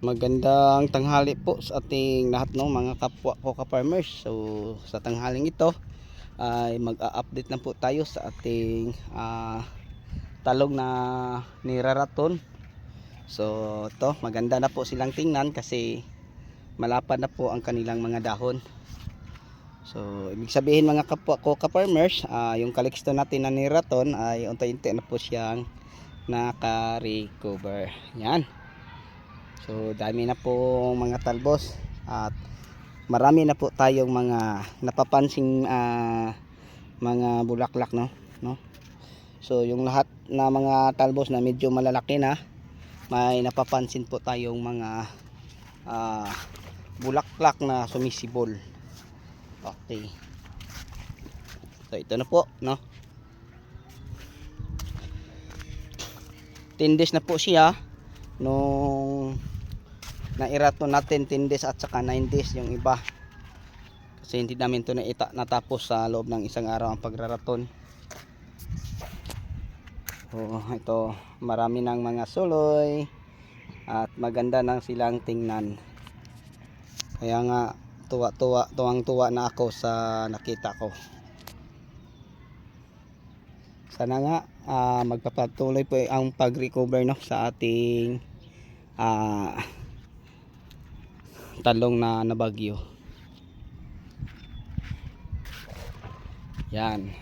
Magandang tanghali po sa ating lahat no mga kapwa ko ka-farmers. So sa tanghaling ito ay mag-a-update na po tayo sa ating ah, talong na niraraton. So ito maganda na po silang tingnan kasi malapad na po ang kanilang mga dahon. So ibig sabihin mga kapwa ko ka-farmers, ah, yung kaliksto natin na niraton ay unti-unti na po siyang naka-recover. Yan. So dami na po mga talbos at marami na po tayong mga napapansing ah, mga bulaklak no no. So yung lahat na mga talbos na medyo malalaki na may napapansin po tayong mga ah, bulaklak na sumisibol. Okay. So ito na po no. 10 days na po siya nung nairato natin 10 days at saka 9 days yung iba. Kasi hindi namin to naita, natapos sa loob ng isang araw ang pagraraton. So ito marami ng mga suloy at maganda nang silang tingnan. Kaya nga tuwa tuwa tuwang tuwa na ako sa nakita ko. Sana nga ah, magpapatuloy po ang pag-recover no sa ating ah, talong na nabagyo. Yan.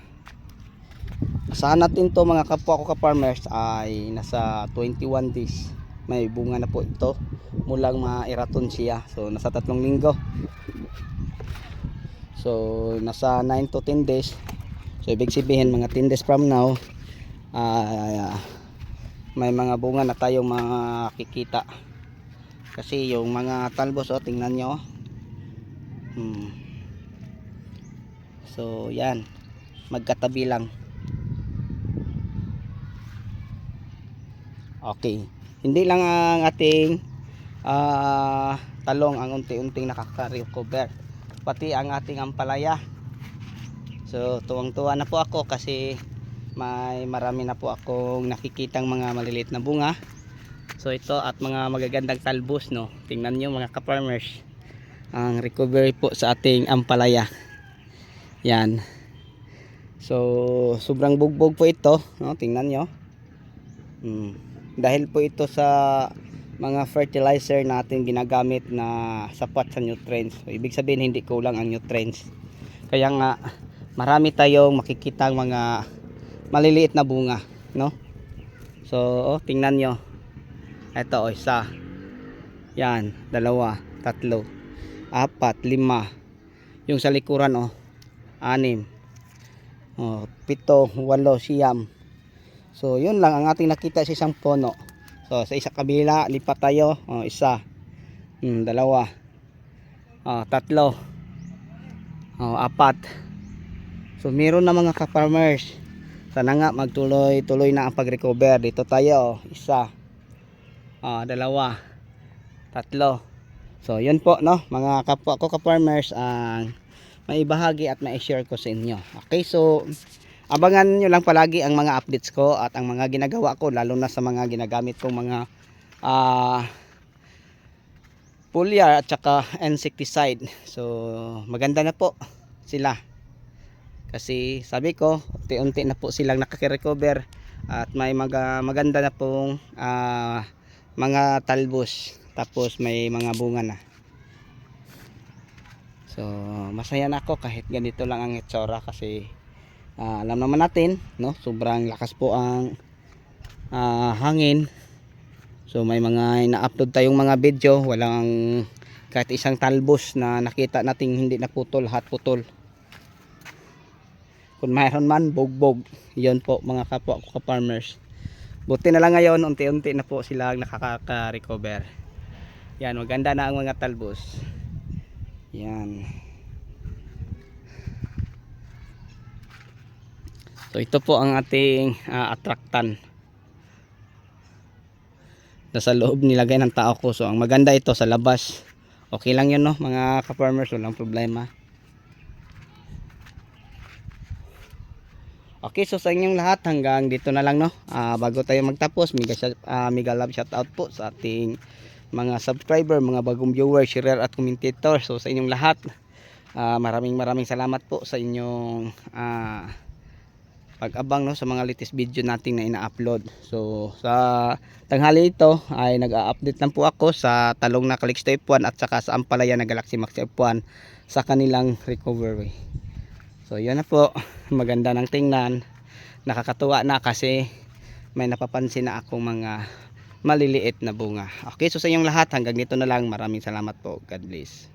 Asahan natin to mga kapwa ko ka-farmers ay nasa 21 days. May bunga na po ito. Mulang mairaton siya. So nasa tatlong linggo. So nasa 9 to 10 days. So ibig sabihin mga 10 days from now ah, may mga bunga na tayong makikita kasi yung mga talbos oh tingnan nyo oh. hmm. so yan. Magkatabi lang. Okay. Hindi lang ang ating ah, talong ang unti-unting nakaka-recover. Pati ang ating ampalaya. So tuwang-tuwa na po ako kasi may marami na po akong nakikitang mga maliliit na bunga so ito at mga magagandang talbos no? Tingnan nyo mga ka-farmers. Ang recovery po sa ating ampalaya. Yan. So sobrang bugbog po ito no? Tingnan nyo. Hmm. dahil po ito sa mga fertilizer natin ginagamit na sapat sa nutrients. So, ibig sabihin hindi kulang ang nutrients. Kaya nga marami tayong makikitang mga maliliit na bunga no? So oh, tingnan nyo ito oh, isa. Yan dalawa tatlo apat lima. Yung sa likuran oh anim. Oh, pito walo siyam. So yun lang ang ating nakita sa isang puno. So sa isa kabila lipat tayo. Oh, isa. Hmm, dalawa. Oh, tatlo. Oh, apat. So meron na mga ka-farmers. Sana nga magtuloy-tuloy na ang pag-recover. Dito tayo oh. isa ah, dalawa. Tatlo. So yun po no? Mga kapwa ko ka-farmers ang maibahagi at ma-share ko sa inyo. Okay so abangan nyo lang palagi ang mga updates ko at ang mga ginagawa ko lalo na sa mga ginagamit kong mga ah foliar at saka insecticide. So maganda na po sila. Kasi sabi ko unti-unti na po silang nakaka-recover at may mga maganda na pong ah, mga talbos. Tapos may mga bunga na. So masaya na ako kahit ganito lang ang itsura kasi ah, alam naman natin no? Sobrang lakas po ang ah, hangin. So may mga ina-upload tayong mga video. Walang kahit isang talbos na nakita nating hindi naputol lahat putol. Kung mayroon man bogbog yon po mga kapwa ko ka-farmers buti na lang ngayon unti-unti na po sila nakaka-recover. Yan maganda na ang mga talbos. Yan. So ito po ang ating ah, attractant nasa loob nilagay ng tao ko. So ang maganda ito sa labas. Okay lang yun no mga ka-farmers walang problema Okay, so sa inyong lahat hanggang dito na lang no. Ah, bago tayo magtapos, mega shout, ah, mega love shout out po sa ating mga subscriber, mga bagong viewer, sharer at commentator. So sa inyong lahat, ah, maraming maraming salamat po sa inyong ah, pag-abang no sa mga latest video natin na ina-upload. So sa tanghali ito ay nag-a-update lang po ako sa talong na Calixto F1 at saka sa Ampalaya na Galaxy Max F1 sa kanilang recovery. So yun na po, maganda ng tingnan. Nakakatuwa na kasi may napapansin na akong mga maliliit na bunga. Okay, so sa inyong lahat hanggang dito na lang. Maraming salamat po. God bless.